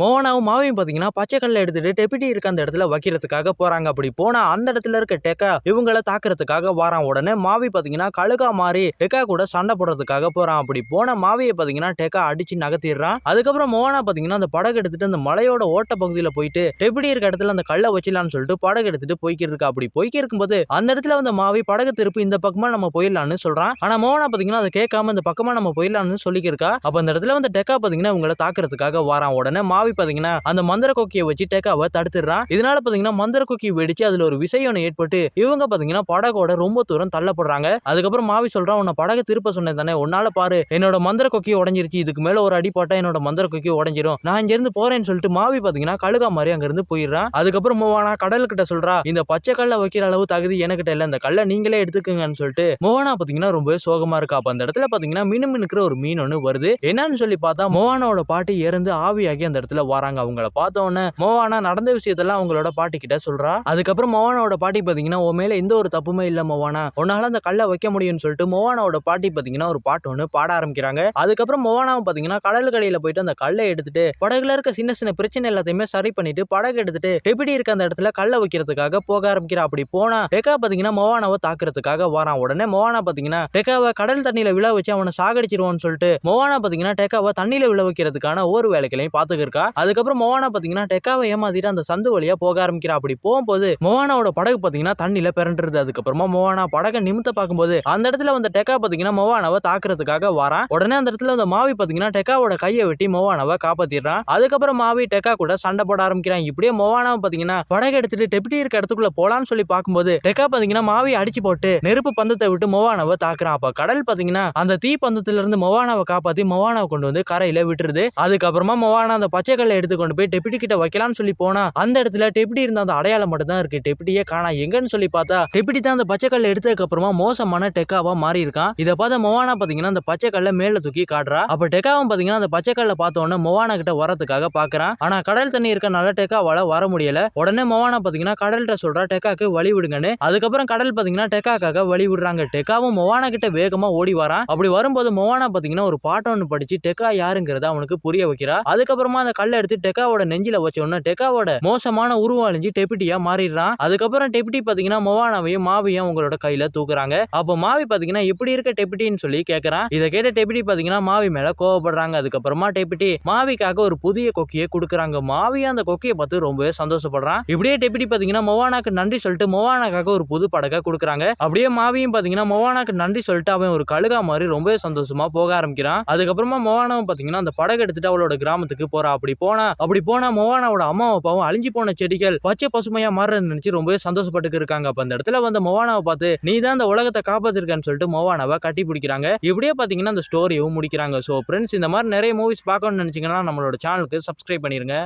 மோகனாவும் மாவியும் பார்த்தீங்கன்னா பச்சை கல்லை எடுத்துட்டு டெபிட்டி இருக்க அந்த இடத்துல வைக்கிறதுக்காக போறாங்க. அப்படி போனா அந்த இடத்துல இருக்க டெக்கா இவங்கள தாக்குறதுக்காக வாரான். உடனே மாவி பாத்தீங்கன்னா கழுகா மாறி டெக்கா கூட சண்டை போடுறதுக்காக போறான். அப்படி போன மாவியை பாத்தீங்கன்னா டெக்கா அடிச்சு நகர்த்திடுறான். அதுக்கப்புறம் மோகனா பாத்தீங்கன்னா அந்த படகு எடுத்துட்டு அந்த மலையோட ஓட்ட பகுதியில போயிட்டு டெபிடி இருக்க இடத்துல அந்த கல்லை வச்சிடலாம்னு சொல்லிட்டு படகு எடுத்துட்டு போய்க்கிருக்கு அப்படி போய்க்கிருக்கும் போது அந்த இடத்துல வந்து மாவி படகு திருப்பி இந்த பக்கமா நம்ம போயிடலாம்னு சொல்றான். ஆனா மோகனா பாத்தீங்கன்னா அதை கேட்காம இந்த பக்கமா நம்ம போயிடலாம்னு சொல்லிக்கிருக்கா அப்ப அந்த இடத்துல வந்து டெக்கா பாத்தீங்கன்னா இவங்களை தாக்குறதுக்காக வாரான். உடனே மாவி பாத்தீங்கன்னா அந்த மந்திர கொக்கியை வச்சு டெக்காவை தடுத்துடுறான். இதனால பாத்தீங்கன்னா மந்திர கொக்கி வெடிச்சு அதுல ஒரு விஷயம் ஏற்பட்டு இவங்க பாத்தீங்கன்னா படகோட ரொம்ப தூரம் தள்ளப்படுறாங்க. அதுக்கப்புறம் மாவி சொல்றான் உன்னை படகு திருப்ப சொன்னேன் தானே உன்னால பாரு என்னோட மந்திர கொக்கி உடஞ்சிருச்சு இதுக்கு மேல ஒரு அடி போட்டா என்னோட மந்திர கொக்கி உடஞ்சிரும். நான் இங்க இருந்து போறேன்னு சொல்லிட்டு மாவி பாத்தீங்கன்னா கழுகா மாதிரி அங்க இருந்து போயிடுறான். அதுக்கப்புறம் மோவானா கடல் கிட்ட சொல்றா இந்த பச்சை கல்ல வைக்கிற அளவு தகுதி எனக்கிட்ட இல்ல இந்த கல்லை நீங்களே எடுத்துக்கங்கன்னு சொல்லிட்டு மோகனா பாத்தீங்கன்னா ரொம்ப சோகமா இருக்கா. அப்ப அந்த இடத்துல பாத்தீங்கன்னா மினு மினுக்கிற ஒரு மீன் ஒன்று வருது. என்னன்னு சொல்லி பார்த்தா மோவானாவோட பாட்டி இறந்து ஆவியாகி அந்த இடத்துல வராங்க. அவங்கள பார்த்த உடனே மோவானா நடந்த விஷயத்தெல்லாம் அவங்களோட பாட்டி கிட்ட சொல்றா. அதுக்கப்புறம் மோவானாவோட பாட்டி பாத்தீங்கன்னா உன் மேல எந்த ஒரு தப்புமே இல்ல மோவானா. உன்னால அந்த கல்லை வைக்க முடியும்னு சொல்லிட்டு மோவானாவோட பாட்டி பாத்தீங்கன்னா ஒரு பாட்டு ஒன்று பாட ஆரம்பிக்கிறாங்க. அதுக்கப்புறம் மோவானாவும் பாத்தீங்கன்னா கடல் கடையில போயிட்டு அந்த கல்லை எடுத்துட்டு படகுல இருக்க சின்ன சின்ன பிரச்சனை எல்லாத்தையுமே சரி பண்ணிட்டு படகு எடுத்துட்டு டெபிடி இருக்க அந்த இடத்துல கல்லை வைக்கிறதுக்காக போக ஆரம்பிக்கிறா. அப்படி போனா டெக்கா பாத்தீங்கன்னா மோவானாவை தாக்குறதுக்காக வரான். உடனே மோவானா பாத்தீங்கன்னா டெக்காவை கடல் தண்ணியில விழ வச்சு அவனை சாகடிச்சிருவான்னு சொல்லிட்டு மோவானா பாத்தீங்கன்னா டெக்காவை தண்ணியில விழ வைக்கிறதுக்கான ஒவ்வொரு வேலைகளையும் பாத்துக்கிருக்கா. அதுக்கப்புறம் மோவானா பாத்தீங்கன்னா டெக்காவை ஏமாத்திட்டு அந்த சந்து வழியா போக ஆரம்பிக்கிறா. அப்படி போகும்போது மோவானாவோட படகு பாத்தீங்கன்னா தண்ணியில பிறண்டுருது. அதுக்கப்புறமா மோவானா படகை நிமித்த பார்க்கும்போது அந்த இடத்துல வந்து டெக்கா பாத்தீங்கன்னா மோவானாவை தாக்குறதுக்காக வரான். உடனே அந்த இடத்துல அந்த மாவி பாத்தீங்கன்னா டெக்காவோட கையை வெட்டி மோவானாவை காப்பாத்திடுறான். அதுக்கப்புறம் மாவி டெக்கா கூட சண்டை போட ஆரம்பிக்கிறான். இப்படியே மோவானாவை பாத்தீங்கன்னா படகு எடுத்துட்டு டெப்டி இருக்க இடத்துக்குள்ள போலான்னு சொல்லி பார்க்கும்போது டெக்கா பாத்தீங்கன்னா மாவி அடிச்சு போட்டு நெருப்பு பந்தத்தை விட்டு மோவானாவை தாக்குறான். அப்ப கடல் பாத்தீங்கன்னா அந்த தீ பந்தத்துல இருந்து மோவானாவை காப்பாத்தி மோவானாவை கொண்டு வந்து கரையில விட்டுருது. அதுக்கப்புறமா மோவானா அந்த பச்சை கல்லை எடுத்து கொண்டு போய் டெப்டி கிட்ட வைக்கலாம்னு சொல்லி போனா அந்த இடத்துல டெப்டி இருந்த அந்த அடையாளம் மட்டும் தான் இருக்கு. டெப்டியே காணா எங்கன்னு சொல்லி பார்த்தா டெப்டி தான் அந்த பச்சை கல்லை எடுத்ததுக்கு அப்புறமா மோசமான டெக்காவா மாறி இருக்கான். இதை பார்த்த மொவானா பாத்தீங்கன்னா அந்த பச்சை கல்லை மேல தூக்கி காட்டுறா. அப்ப டெக்காவும் பாத்தீங்கன்னா அந்த பச்சை கல்லை பார்த்த உடனே மோவானா கிட்ட வரதுக்காக பாக்குறான் ஆனா கடல் தண்ணி இருக்கனால டெக்காவால வர முடியல. உடனே மொவானா பாத்தீங்கன்னா கடல்கிட்ட சொல்றா டெக்காக்கு வழி விடுங்கன்னு. அதுக்கப்புறம் கடல் பாத்தீங்கன்னா டெக்காக்காக வழி விடுறாங்க. டெக்காவும் மொவானா கிட்ட வேகமா ஓடி வரான். அப்படி வரும்போது மொவானா பாத்தீங்கன்னா ஒரு பாட்டம் ஒன்று படிச்சு டெக்கா யாருங்கிறத அவனுக்கு புரிய வைக்கிறா. அதுக்கப்புறமா அந்த கல்லை எடுத்து டெக்காவோட நெஞ்சில வச்ச உடனே டெக்காவோட மோசமான உருவம் அழிஞ்சு டெபிட்டியா மாறிடுறான். அதுக்கப்புறம் டெபிட்டி பாத்தீங்கன்னா மொவானாவையும் மாவியும் அவங்களோட கையில தூக்குறாங்க. அப்போ மாவி பாத்தீங்கன்னா எப்படி இருக்க டெபிட்டின்னு சொல்லி கேக்குறான். இதை கேட்ட டெபிட்டி பாத்தீங்கன்னா மாவி மேல கோவப்படுறாங்க. அதுக்கப்புறமா டெபிட்டி மாவிக்காக ஒரு புதிய கொக்கியை கொடுக்குறாங்க. மாவியும் அந்த கொக்கியை பார்த்து ரொம்பவே சந்தோஷப்படுறான். இப்படியே டெபிட்டி பாத்தீங்கன்னா மொவானாக்கு நன்றி சொல்லிட்டு மொவானாக்காக ஒரு புது படகை கொடுக்குறாங்க. அப்படியே மாவியும் பாத்தீங்கன்னா மொவானாக்கு நன்றி சொல்லிட்டு அவன் ஒரு கழுகா மாதிரி ரொம்பவே சந்தோஷமா போக ஆரம்பிக்கிறான். அதுக்கப்புறமா மொவானாவும் பாத்தீங்கன்னா அந்த படகு எடுத்துட்டு அவளோட கிராமத்துக்கு போறா. அப்படி போனா அப்படி போனா மொவானாவோட அம்மா அப்பாவும் அழிஞ்சு போன செடிகள் பச்சை பசுமையா மாறுறது நினைச்சு ரொம்பவே சந்தோஷப்பட்டு இருக்காங்க. அப்ப அந்த இடத்துல வந்த மொவானாவை பார்த்து நீ தான் அந்த உலகத்தை காப்பாத்திருக்கன்னு சொல்லிட்டு மொவானாவை கட்டி பிடிக்கிறாங்க. இப்படியே பாத்தீங்கன்னா அந்த ஸ்டோரியும் முடிக்கிறாங்க. ஸோ ஃப்ரெண்ட்ஸ் இந்த மாதிரி நிறைய மூவிஸ் பார்க்கணும்னு நினைச்சீங்கன்னா நம்மளோட சேனலுக்கு சப்ஸ்கிரைப் பண்ணிருங்க.